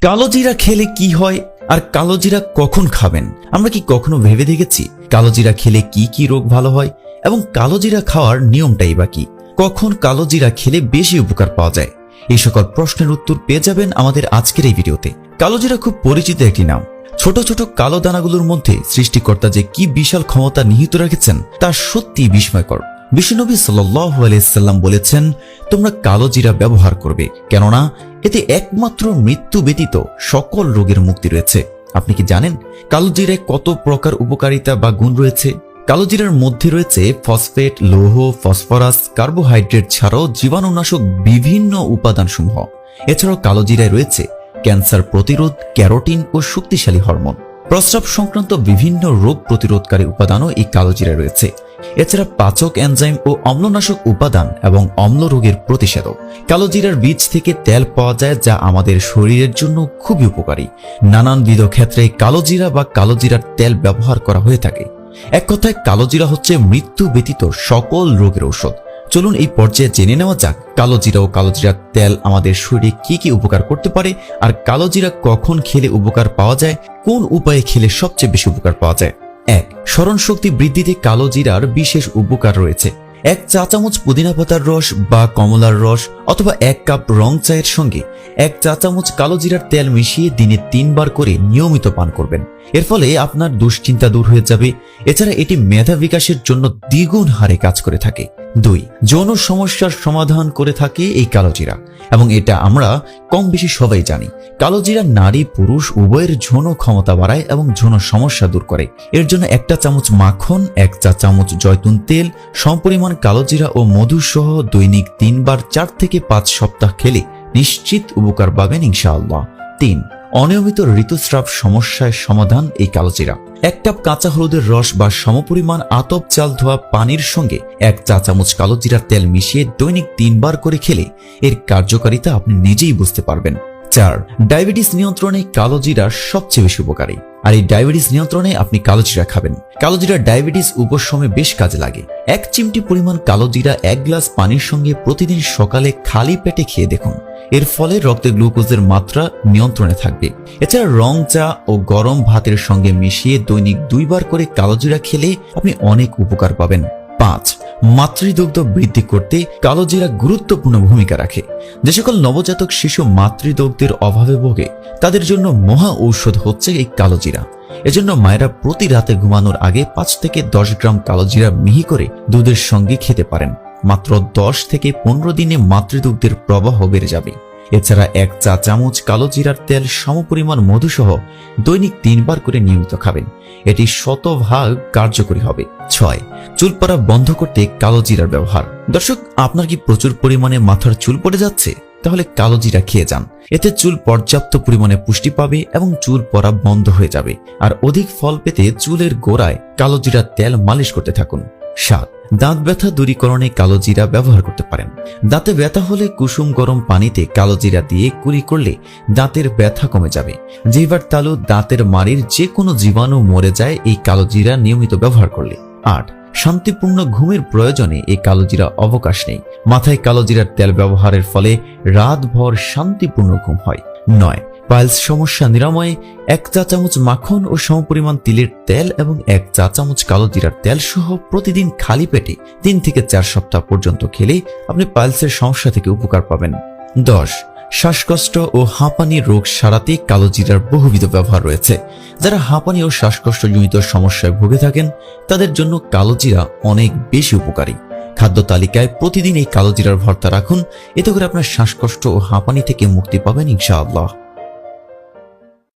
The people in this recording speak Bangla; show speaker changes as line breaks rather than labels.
কালো জিরা খেলে কি হয় আর কালো জিরা কখন খাবেন? আমরা কি কখনো ভেবে দেখেছি? কালো জিরা খেলে কি কি রোগ ভালো হয়? এবং কালো জিরা খাওয়ার নিয়মটাই বা কি? কখন কালো জিরা খেলে বেশি উপকার পাওয়া যায়? এই সকল প্রশ্নের উত্তর পেয়ে যাবেন আমাদের আজকের এই ভিডিওতে। কালো জিরা খুব পরিচিত একটি নাম। ছোট ছোট কালো দানাগুলোর মধ্যে সৃষ্টিকর্তা যে কি বিশাল ক্ষমতা নিহিত রেখেছেন, তা সত্যি বিস্ময়কর। বিশ্বনবী সাল্লাম বলেছেন, তোমরা কালো জিরা ব্যবহার করবে। কেননা এতে একমাত্র মৃত্যু ব্যতীত সকল রোগের মুক্তি রয়েছে। আপনি কি জানেন কালো জিরায় কত প্রকার উপকারিতা বা গুণ রয়েছে? কালো জিরার মধ্যে রয়েছে ফসফেট, লৌহ, ফসফরাস, কার্বোহাইড্রেট ছাড়াও জীবাণুনাশক বিভিন্ন উপাদানসমূহ। এছাড়াও কালো জিরায় রয়েছে ক্যান্সার প্রতিরোধ, ক্যারোটিন ও শক্তিশালী হরমোন। প্রস্রাব সংক্রান্ত বিভিন্ন রোগ প্রতিরোধকারী উপাদানও এই কালো জিরায় রয়েছে। এছাড়া পাচক এনজাইম ও অম্লনাশক উপাদান এবং অম্ল রোগের প্রতিষেধক। কালো জিরার বীজ থেকে তেল পাওয়া যায় যা আমাদের শরীরের জন্য খুবই উপকারী। নানানবিধ ক্ষেত্রে কালো জিরা বা কালো জিরার তেল ব্যবহার করা হয়ে থাকে। এক কথায়, কালো জিরা হচ্ছে মৃত্যু ব্যতীত সকল রোগের ঔষধ। চলুন এই পর্যায়ে জেনে নেওয়া যাক, কালো জিরা ও কালো জিরার তেল আমাদের শরীরে কি কি উপকার করতে পারে আর কালো জিরা কখন খেলে উপকার পাওয়া যায়, কোন উপায়ে খেলে সবচেয়ে বেশি উপকার পাওয়া যায়? এক স্মরণ শক্তি বৃদ্ধিতে কালো জিরার বিশেষ উপকার রয়েছে। এক চা চামচ পুদিনা পাতার রস বা কমলার রস অথবা এক কাপ রং চায়ের সঙ্গে এক চা চামচ কালো জিরার তেল মিশিয়ে দিনে তিনবার করে নিয়মিত পান করবেন। এর ফলে আপনার দুশ্চিন্তা দূর হয়ে যাবে। এছাড়া এটি মেধা বিকাশের জন্য দ্বিগুণ হারে কাজ করে থাকে। দুই, যৌন সমস্যার সমাধান করে থাকে এই কালো জিরা এবং এটা আমরা কম বেশি সবাই জানি। কালো জিরা নারী, পুরুষ, উভয়ের যৌন ক্ষমতা বাড়ায় এবং যৌন সমস্যা দূর করে। এর জন্য একটা চামচ মাখন, এক চা চামচ জয়তুন তেল, সমপরিমাণ কালোজিরা ও মধু সহ দৈনিক তিনবার চার থেকে পাঁচ সপ্তাহ খেলে নিশ্চিত উপকার পাবেন ইনশাআল্লাহ। তিন অনিয়মিত ঋতুস্রাব সমস্যায় সমাধান এই কালোজিরা এক কাপ কাঁচা হলুদের রস বা সমপরিমাণ আতপ চাল ধোয়া পানির সঙ্গে এক চা চামচ কালোজিরার তেল মিশিয়ে দৈনিক তিনবার করে খেলে এর কার্যকারিতা আপনি নিজেই বুঝতে পারবেন। চার ডায়াবেটিস নিয়ন্ত্রণে কালোজিরা সবচেয়ে বেশি উপকারী। আর এই ডায়াবেটিস নিয়ন্ত্রণে আপনি কালোজিরা খাবেন। কালোজিরা ডায়াবেটিস উপশমে বেশ কাজে লাগে। এক চিমটি পরিমাণ কালোজিরা এক গ্লাস পানির সঙ্গে প্রতিদিন সকালে খালি পেটে খেয়ে দেখুন। এর ফলে রক্তে গ্লুকোজের মাত্রা নিয়ন্ত্রণে থাকবে। এছাড়া রং চা ও গরম ভাতের সঙ্গে মিশিয়ে দৈনিক দুইবার করে কালোজিরা খেলে আপনি অনেক উপকার পাবেন। পাঁচ মাতৃদুগ্ধ বৃদ্ধি করতে কালোজিরা গুরুত্বপূর্ণ ভূমিকা রাখে। যে সকল নবজাতক শিশু মাতৃদুগ্ধের অভাবে ভোগে, তাদের জন্য মহা ঔষধ হচ্ছে এই কালোজিরা। এজন্য মায়েরা প্রতি রাতে ঘুমানোর আগে পাঁচ থেকে দশ গ্রাম কালোজিরা মিহি করে দুধের সঙ্গে খেতে পারেন। মাত্র দশ থেকে পনেরো দিনে মাতৃদুগ্ধের প্রবাহ বেড়ে যাবে। এছাড়া এক চা চামচ কালো জিরার তেল সমপরিমাণ মধুসহ দৈনিক তিনবার করে নিয়মিত খাবেন। এটি শতভাগ কার্যকরী হবে। ছয় চুল পড়া বন্ধ করতে কালো জিরার ব্যবহার। দর্শক, আপনার কি প্রচুর পরিমাণে মাথার চুল পড়ে যাচ্ছে? তাহলে কালো জিরা খেয়ে যান। এতে চুল পর্যাপ্ত পরিমাণে পুষ্টি পাবে এবং চুল পড়া বন্ধ হয়ে যাবে। আর অধিক ফল পেতে চুলের গোড়ায় কালো জিরার তেল মালিশ করতে থাকুন। সাত দাঁত ব্যথা দূরীকরণে কালো জিরা ব্যবহার করতে পারেন। দাঁতে ব্যথা হলে কুসুম গরম পানিতে কালো জিরা দিয়ে কুড়ি করলে দাঁতের ব্যথা কমে যাবে। জিহ্বার তালু দাঁতের মাড়ির যে কোনো জীবাণু মরে যায়, এই কালো জিরা নিয়মিত ব্যবহার করলে। আট শান্তিপূর্ণ ঘুমের প্রয়োজনে এই কালোজিরা অবকাশ নেই। মাথায় কালোজিরার তেল ব্যবহারের ফলে রাতভর শান্তিপূর্ণ ঘুম হয়। নয়, পাইলস সমস্যা নিরাময়ে এক চা চামচ মাখন ও সমপরিমাণ তিলের তেল এবং এক চা চামচ কালো জিরার তেল সহ প্রতিদিন খালি পেটে তিন থেকে চার সপ্তাহ পর্যন্ত খেলে আপনি পাইলসের সমস্যা থেকে উপকার পাবেন। দশ শ্বাসকষ্ট ও হাঁপানি রোগ সারাতে কালো জিরার বহুবিধ ব্যবহার রয়েছে। যারা হাঁপানি ও শ্বাসকষ্ট শ্বাসকষ্টজনিত সমস্যায় ভুগে থাকেন, তাদের জন্য কালো জিরা অনেক বেশি উপকারী। খাদ্য তালিকায় প্রতিদিন এই কালো জিরার ভর্তা রাখুন, এতে করে আপনার শ্বাসকষ্ট ও হাঁপানি থেকে মুক্তি পাবেন ইনশাআল্লাহ।